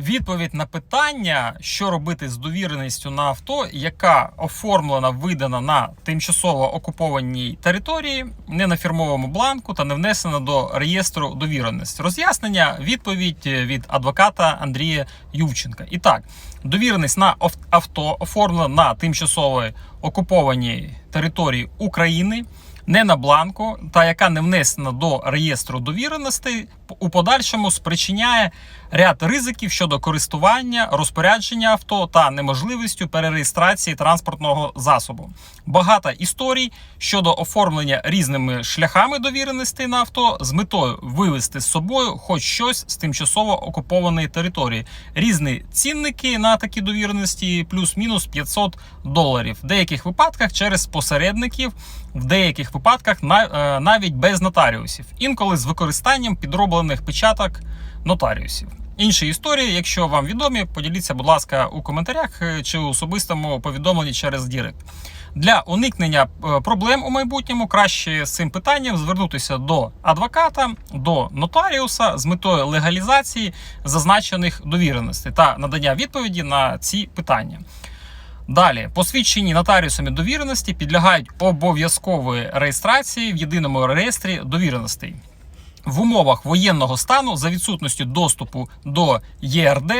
Відповідь на питання, що робити з довіреністю на авто, яка оформлена, видана на тимчасово окупованій території, не на фірмовому бланку та не внесена до реєстру довіреності. Роз'яснення, відповідь від адвоката Андрія Ювченка. І так, довіреність на авто оформлена на тимчасово окупованій території України. Не на бланку, та яка не внесена до реєстру довіреностей, у подальшому спричиняє ряд ризиків щодо користування, розпорядження авто та неможливістю перереєстрації транспортного засобу. Багато історій щодо оформлення різними шляхами довіреностей на авто з метою вивести з собою хоч щось з тимчасово окупованої території. Різні цінники на такі довіреності плюс-мінус 500 доларів. В деяких випадках через посередників, в деяких випадках е, навіть без нотаріусів, інколи з використанням підроблених печаток нотаріусів. Інші історії, якщо вам відомі, поділіться, будь ласка, у коментарях е, чи у особистому повідомленні через Дірект. Для уникнення е, проблем у майбутньому краще з цим питанням звернутися до адвоката, до нотаріуса з метою легалізації зазначених довіреностей та надання відповіді на ці питання. Далі, посвідчені нотаріусами довіреності підлягають обов'язкової реєстрації в єдиному реєстрі довіреностей. В умовах воєнного стану за відсутністю доступу до ЄРД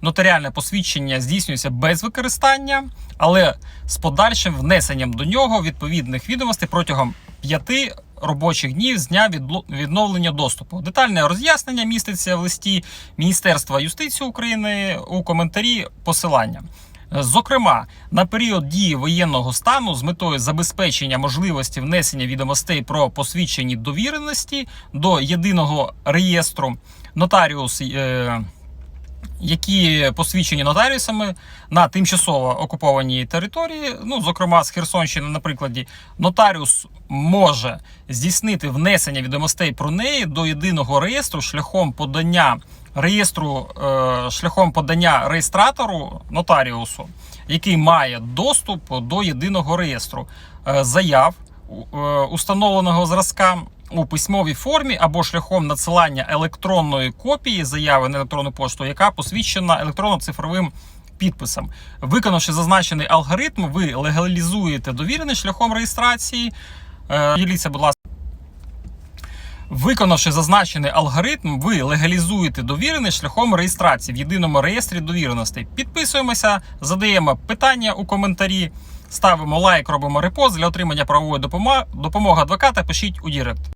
нотаріальне посвідчення здійснюється без використання, але з подальшим внесенням до нього відповідних відомостей протягом п'яти робочих днів з дня відновлення доступу. Детальне роз'яснення міститься в листі Міністерства юстиції України у коментарі посилання. Зокрема, на період дії воєнного стану з метою забезпечення можливості внесення відомостей про посвідчені довіреності до єдиного реєстру нотаріус. Е- які посвідчені нотаріусами на тимчасово окупованій території, ну зокрема з Херсонщини, на прикладі, нотаріус може здійснити внесення відомостей про неї до єдиного реєстру шляхом подання реєстру е, шляхом подання реєстратору нотаріусу, який має доступ до єдиного реєстру е, заяв е, установленого зразка у письмовій формі або шляхом надсилання електронної копії заяви на електронну пошту, яка посвідчена електронно-цифровим підписом. Виконавши зазначений алгоритм, ви легалізуєте довірений шляхом реєстрації. Діліться, будь ласка. Виконавши зазначений алгоритм, ви легалізуєте довірений шляхом реєстрації в єдиному реєстрі довіреностей. Підписуємося, задаємо питання у коментарі, ставимо лайк, робимо репост для отримання правової допомоги. Допомоги адвоката пишіть у Дірект.